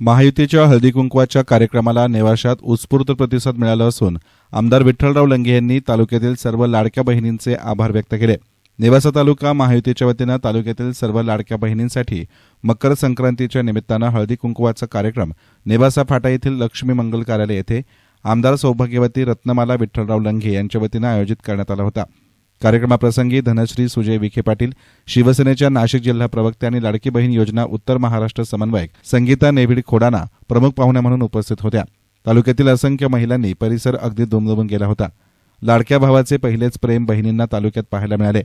महायुतीच्या हळदी कुंकवाच्या कार्यक्रमाला नेवाशात उत्स्फूर्त प्रतिसाद मिळाला असून आमदार विठ्ठलराव लंगे यांनी तालुक्यातील सर्व लाडक्या बहिणींचे आभार व्यक्त केले. नेवासा तालुका महायुतीच्या वतीनं तालुक्यातील सर्व लाडक्या बहिणींसाठी मकर संक्रांतीच्या निमित्तानं हळदी कुंकवाचा कार्यक्रम नेवासा फाटा येथील लक्ष्मी मंगल कार्यालय येथे आमदार सौभाग्यवती रत्नमाला विठ्ठलराव लंघे यांच्या वतीनं आयोजित करण्यात आला होता. कार्यक्रमाप्रसंगी धनश्री सुजय विखे पाटील शिवसेनेच्या नाशिक जिल्हा प्रवक्त्या आणि लाडकी बहीण योजना उत्तर महाराष्ट्र समन्वयक संगीता नेभिड खोडाना प्रमुख पाहुण्या म्हणून उपस्थित होत्या. तालुक्यातील असंख्य महिलांनी परिसर अगदी दुमदुमून गेला होता. लाडक्या भावाचे पहिलेच प्रेम बहिणींना तालुक्यात पाहायला मिळाले.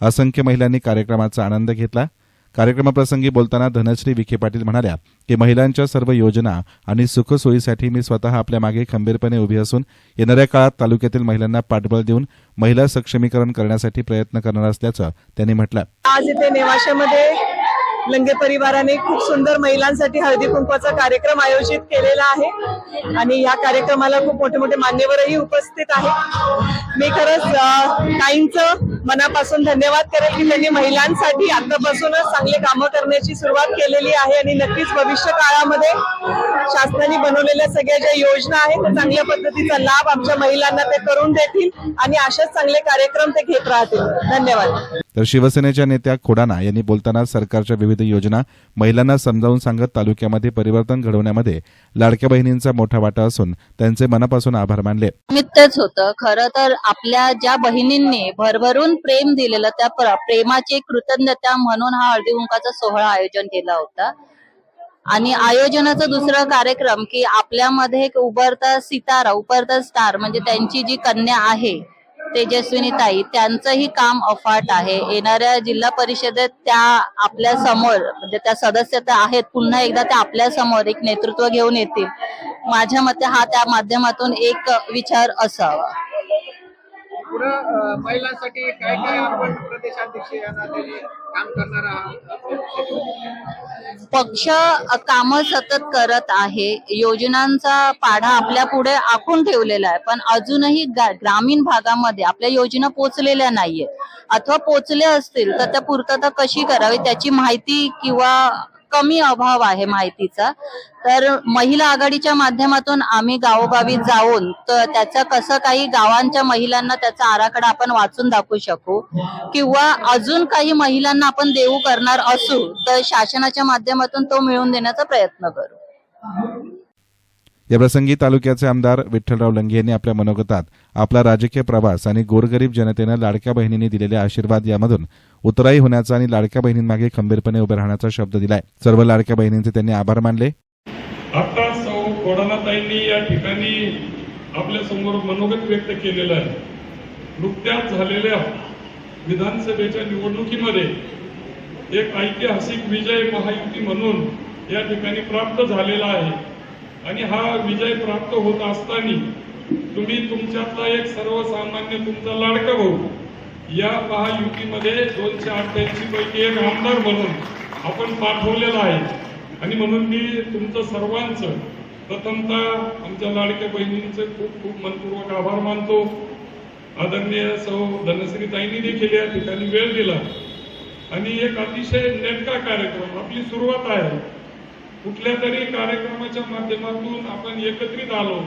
असंख्य महिलांनी कार्यक्रमाचा आनंद घेतला. कार्यक्रमाप्रसंगी बोलताना धनश्री विखे पाटील म्हणाल्या की महिलांच्या सर्व योजना आणि सुखसोयीसाठी मी स्वतः आपल्या मागे खंबीरपणे उभी असून येणाऱ्या काळात तालुक्यातील महिलांना पाठबळ देऊन महिला सक्षमीकरण करण्यासाठी प्रयत्न करणार असल्याचं त्यांनी म्हटलं आज इथे नेवाशामध्ये लंगे परिवाराने खूप सुंदर महिलांसाठी हळदी कुंकवाचा कार्यक्रम आयोजित केलेला आहे. आणि या कार्यक्रमाला खूप मोठे मोठे मान्यवरही उपस्थित आहेत. मी खरंच काहींचं मनापासून धन्यवाद करेल की त्यांनी महिलांसाठी आतापासूनच चांगले कामं करण्याची सुरुवात केलेली आहे आणि नक्कीच भविष्य काळामध्ये शासनाने बनवलेल्या सगळ्या ज्या योजना आहेत त्या चांगल्या पद्धतीचा लाभ आमच्या महिलांना ते करून देतील आणि अशाच चांगले कार्यक्रम ते घेत राहतील. धन्यवाद. तर शिवसेनेच्या नेत्या खोडाना यांनी बोलताना सरकारच्या विविध योजना महिलांना समजावून सांगत तालुक्यामध्ये परिवर्तन घडवण्यामध्ये लाडक्या बहिणींचा मोठा वाटा असून त्यांचे मनापासून आभार मानले. निमित्तच होतं. खरं तर आपल्या ज्या बहिणींनी भरभरून प्रेम दिलेलं त्या प्रेमाची कृतज्ञता म्हणून हा हळदी कुंकाचा सोहळा आयोजन केला होता. आणि आयोजनाचा दुसरा कार्यक्रम की आपल्यामध्ये एक उभरता सितारा उभरता स्टार म्हणजे त्यांची जी कन्या आहे तेजस्विनी ताई त्यांचंही काम अफाट आहे. येणाऱ्या जिल्हा परिषदेत त्या आपल्यासमोर म्हणजे त्या सदस्यता आहेत पुन्हा एकदा त्या आपल्यासमोर एक नेतृत्व घेऊन येतील. माझ्या मते हा त्या माध्यमातून एक विचार असावा. पुढं महिलांसाठी काय काय आपण प्रदेशाध्यक्ष या नात्याने काम करणार आहात? पक्ष काम सतत करत आहे. योजनांचा पाढा आपल्या पुढे आखून ठेवलेला आहे. पण अजूनही ग्रामीण भागामध्ये आपल्या योजना पोचलेल्या नाहीये अथवा पोचल्या असतील तर त्या पूर्तता कशी करावी त्याची माहिती किंवा कमी अभाव आहे माहितीचा. तर महिला आघाडीच्या माध्यमातून आम्ही गावोगावी जाऊन तर त्याचा कसं काही गावांच्या महिलांना त्याचा आराखडा आपण वाचून दाखवू शकू. किंवा अजून काही महिलांना आपण देऊ करणार असू तर शासनाच्या माध्यमातून तो मिळवून देण्याचा प्रयत्न करू. याप्रसंगी तालुक्याचे आमदार विठ्ठलराव लंगे यांनी आपल्या मनोगतात आपला राजकीय प्रवास आणि गोरगरीब जनतेनं लाडक्या बहिणींनी दिलेले आशीर्वाद यामधून उतराई होण्याचा आणि लाडक्या बहिणींमागे खंबीरपणे उभे राहण्याचा शब्द दिलाय. सर्व लाडक्या बहिणींचे त्यांनी आभार मानले. आता सौ कोडानाताईंनी या ठिकाणी आपल्यासमोर मनोगत व्यक्त केलेलं आहे. नुकत्याच झालेल्या विधानसभेच्या निवडणुकीमध्ये एक ऐतिहासिक विजय महायुती म्हणून या ठिकाणी प्राप्त झालेला आहे. आणि हा विजय प्राप्त होत असताना तुम्ही तुमच्यातला एक सर्वसामान्य तुमचा लाडका भाऊ या महायुतीमध्ये दोनशे अठ्ठ्याऐंशी पैकी एक आमदार म्हणून आपण पाठवलेला आहे. आणि म्हणून मी तुमचं सर्वांचं प्रथमतः आमच्या लाडक्या बहिणींचं खूप खूप मनपूर्वक आभार मानतो. आदरणीय सौ धनश्रीताईंनी देखील या ठिकाणी वेळ दिला. आणि एक अतिशय नेटका कार्यक्रम आपली सुरुवात आहे. कुठल्या तरी कार्यक्रमाच्या माध्यमातून आपण एकत्रित आलो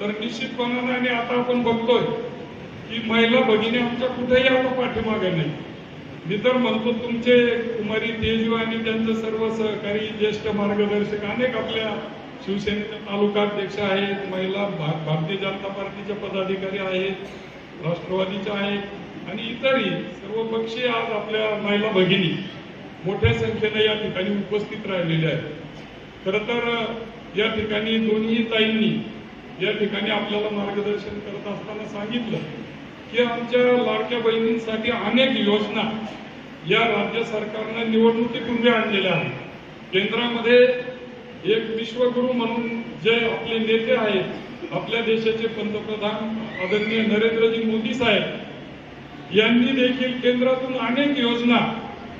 तर निश्चितपणाने आणि आता आपण बघतोय की महिला भगिनी आमच्या कुठेही आता पाठीमागे नाही. मी तर म्हणतो तुमचे कुमारी तेजू आणि त्यांचे सर्व सहकारी ज्येष्ठ मार्गदर्शक अनेक आपल्या शिवसेनेच्या तालुकाध्यक्ष आहेत महिला भा- भारतीय जनता पार्टीचे पदाधिकारी आहेत राष्ट्रवादीच्या आहेत आणि इतरही सर्व पक्षीय आज आपल्या महिला भगिनी मोठ्या संख्येने या ठिकाणी उपस्थित राहिलेल्या आहेत. खर तर या ठिकाणी दोन्ही ताईंनी या ठिकाणी आपल्याला मार्गदर्शन करत असताना सांगितलं की आमच्या लाडक्या बहिणींसाठी अनेक योजना या राज्य सरकारनं निवडणुकीपूर्वी आणलेल्या आहेत. केंद्रामध्ये एक विश्वगुरु म्हणून जे आपले नेते आहेत आपल्या देशाचे पंतप्रधान आदरणीय नरेंद्रजी मोदी साहेब यांनी देखील केंद्रातून अनेक योजना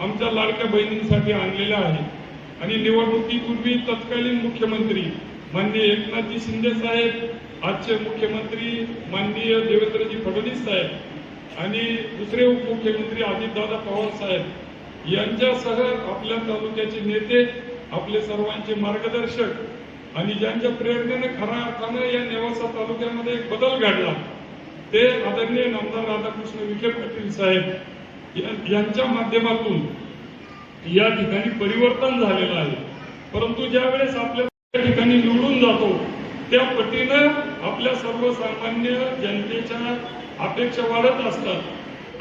आमच्या लाडक्या बहिणींसाठी आणलेल्या आहेत. आणि निवडणुकीपूर्वी तत्कालीन मुख्यमंत्री माननीय एकनाथजी शिंदे साहेब आजचे मुख्यमंत्री माननीय देवेंद्रजी फडणवीस साहेब आणि दुसरे उपमुख्यमंत्री अजितदादा पवार साहेब यांच्यासह आपल्या तालुक्याचे नेते आपले सर्वांचे मार्गदर्शक आणि ज्यांच्या प्रेरणेने खऱ्या अर्थानं या नेवासा तालुक्यामध्ये एक बदल घडला ते आदरणीय नामदार राधाकृष्ण विखे पाटील साहेब यांच्या माध्यमातून या ठिकाणी परिवर्तन झालेलं आहे. परंतु ज्यावेळेस आपल्या ठिकाणी निवडून जातो त्या पटीनं आपल्या सर्वसामान्य जनतेच्या अपेक्षा वाढत असतात.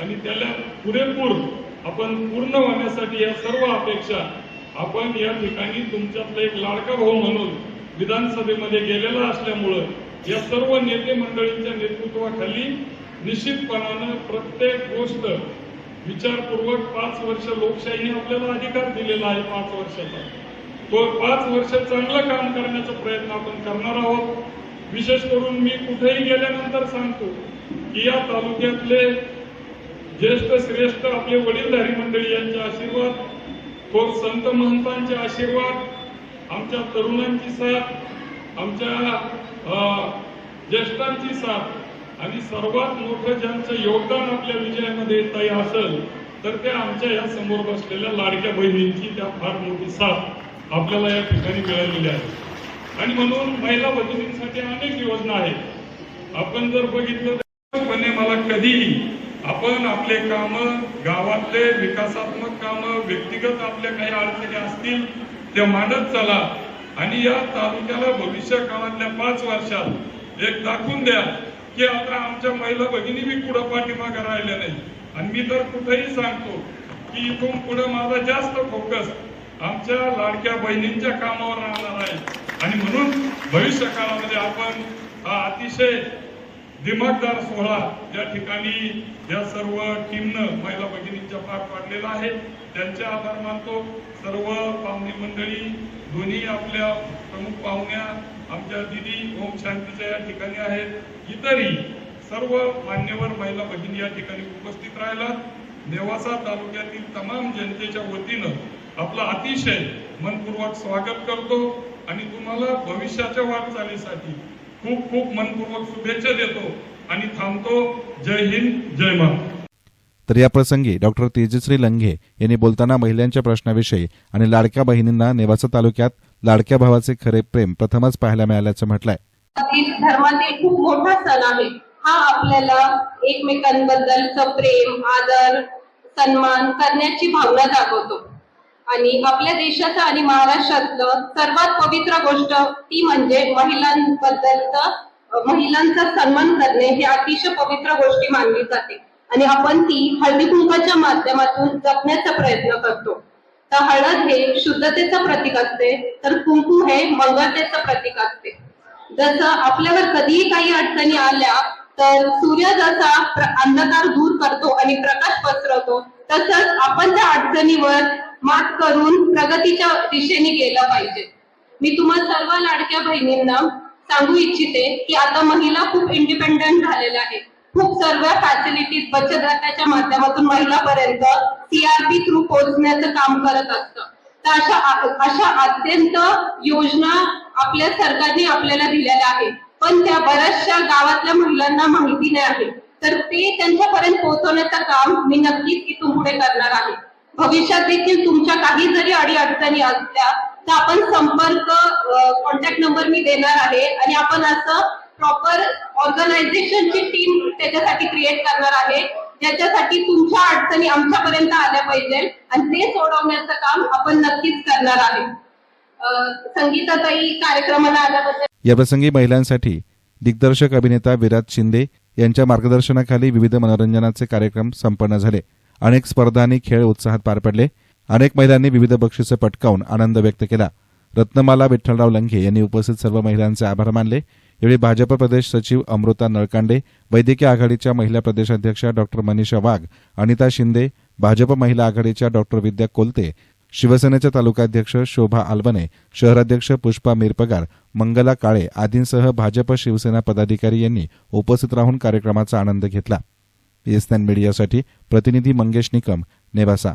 आणि त्याला पुरेपूर आपण पूर्ण होण्यासाठी या सर्व अपेक्षा आपण या ठिकाणी तुमच्यातला एक लाडका भाऊ म्हणून विधानसभेमध्ये गेलेला असल्यामुळं या सर्व नेते मंडळींच्या नेतृत्वाखाली निश्चितपणानं प्रत्येक गोष्ट विचारपूर्वक पाच वर्ष लोकशाहीने आपल्याला अधिकार दिलेला आहे पाच वर्षाचा. तो पाच वर्ष चांगलं काम करण्याचा प्रयत्न आपण करणार आहोत. विशेष करून मी कुठेही गेल्यानंतर सांगतो की या तालुक्यातले ज्येष्ठ श्रेष्ठ आपले वडीलधारी मंडळी यांचे आशीर्वाद थोर संत महंतांचे आशीर्वाद आमच्या तरुणांची साथ आमच्या अं, ज्येष्ठांची साथ आणि सर्वात मोठं ज्यांचं योगदान आपल्या विजयामध्ये ताई असेल तर ते आमच्या या समोर बसलेल्या लाडक्या बहिणींची त्या फार मोठी साथ आपल्याला या ठिकाणी मिळालेली आहे. आणि म्हणून महिला भगिनींसाठी अनेक योजना आहेत. आपण जर बघितलं तर म्हणे मला कधीही आपण आपले काम गावातले विकासात्मक काम व्यक्तिगत आपल्या काही अडचणी असतील ते मांडत चला आणि या तालुक्याला भविष्य काळातल्या पाच वर्षात एक दाखवून द्या की आता आमच्या महिला भगिनी बी पुढं पाठीमागं राहिल्या नाही आणि मी तर कुठेही सांगतो की इथून पुढे माझा जास्त फोकस आमच्या लाडक्या बहिणींच्या कामावर राहणार आहे. आणि म्हणून भविष्य काळामध्ये आपण हा अतिशय दिमागदार सोहळा या ठिकाणी या सर्व टीमनं महिला भगिनींच्या पार पाडलेला आहे त्यांचे आभार मानतो. सर्व पाहुणे मंडळी दोन्ही आपल्या प्रमुख पाहुण्या आमच्या दिदी ओम शांतीच्या या ठिकाणी आहेत. इतरही सर्व मान्यवर महिला भगिनी या ठिकाणी उपस्थित राहिला नेवासा तालुक्यातील तमाम जनतेच्या वतीनं आपलं अतिशय मनपूर्वक स्वागत करतो. आणि तुम्हाला भविष्याच्या वाटचालीसाठी खूप खूप मनपूर्वक शुभेच्छा देतो आणि थांबतो. जय हिंद जय महाराष्ट्र. तर या प्रसंगी डॉक्टर तेजश्री लंघे यांनी बोलताना महिलांच्या प्रश्नाविषयी आणि लाडक्या बहिणींना नेवासा तालुक्यात लाडक्या भावाचे खरे प्रेम प्रथमच पाहायला मिळाल्याचं म्हटलंय. धर्मातील धर्मातील खूप मोठा सण आहे. हा आपल्याला एकमेकांबद्दलचं प्रेम आदर सन्मान करण्याची भावना जागवतो. आणि आपल्या देशाचं आणि महाराष्ट्रातलं सर्वात पवित्र गोष्ट ती म्हणजे महिलांबद्दलचं महिलांचा सन्मान करणे हे अतिशय पवित्र गोष्टी मानली जाते. आणि आपण ती हळदी कुंकाच्या माध्यमातून जपण्याचा प्रयत्न करतो. तर हळद हे शुद्धतेचं प्रतीक असते तर कुंकू हे मंगळतेचं प्रतीक असते. जसं आपल्यावर कधीही काही अडचणी आल्या तर सूर्य जसा अंधकार दूर करतो आणि प्रकाश पसरवतो तसंच आपण त्या अडचणीवर मात करून प्रगतीच्या दिशेने गेलं पाहिजे. मी तुम्हा सर्व लाडक्या बहिणींना सांगू इच्छिते की आता महिला खूप इंडिपेंडंट झालेल्या आहेत. खूप सर्व फॅसिलिटीज बचत गटाच्या माध्यमातून महिलापर्यंत सीआरपी थ्रू पोहोचण्याचं काम करत असतं. तर अशा अशा अत्यंत योजना आपल्या सरकारने आपल्याला दिलेल्या आहेत. पण त्या बऱ्याचशा गावातल्या महिलांना माहिती नाही आहे. तर ते त्यांच्यापर्यंत पोहोचवण्याचं काम मी नक्कीच इथून पुढे करणार आहे. भविष्यात देखील तुमच्या काही जरी अडी अडचणी असल्या तर आपण संपर्क कॉन्टॅक्ट नंबर मी देणार आहे. आणि आपण असं प्रॉपर ऑर्गनायझेशनची टीम त्याच्यासाठी क्रिएट करणार आहे ज्याच्यासाठी तुमच्या अडचणी आमच्यापर्यंत आल्या पाहिजे. आणि ते सोडवण्याचं काम आपण नक्कीच करणार आहे. संगीताताई कार्यक्रमाला आल्याबद्दल याप्रसंगी महिलांसाठी दिग्दर्शक अभिनेता विराज शिंदे यांच्या मार्गदर्शनाखाली विविध मनोरंजनाचे कार्यक्रम संपन्न झाले. अनेक स्पर्धांनी खेळ उत्साहात पार पडले. अनेक महिलांनी विविध बक्षिसं पटकावून आनंद व्यक्त केला. रत्नमाला विठ्ठलराव लंघे यांनी उपस्थित सर्व महिलांचे आभार मानले. यावेळी भाजप प्रदेश सचिव अमृता नळकांडे वैद्यकीय आघाडीच्या महिला प्रदेशाध्यक्षा डॉक्टर मनीषा वाघ अनिता शिंदे भाजप महिला आघाडीच्या डॉक्टर विद्या कोलते शिवसेनेच्या तालुकाध्यक्ष शोभा आल्बने शहराध्यक्ष पुष्पा मिरपगार मंगला काळे आदींसह भाजप शिवसेना पदाधिकारी यांनी उपस्थित राहून कार्यक्रमाचा आनंद घेतला. एस मीडियासाठी प्रतिनिधी मंगेश निकम नेवासा.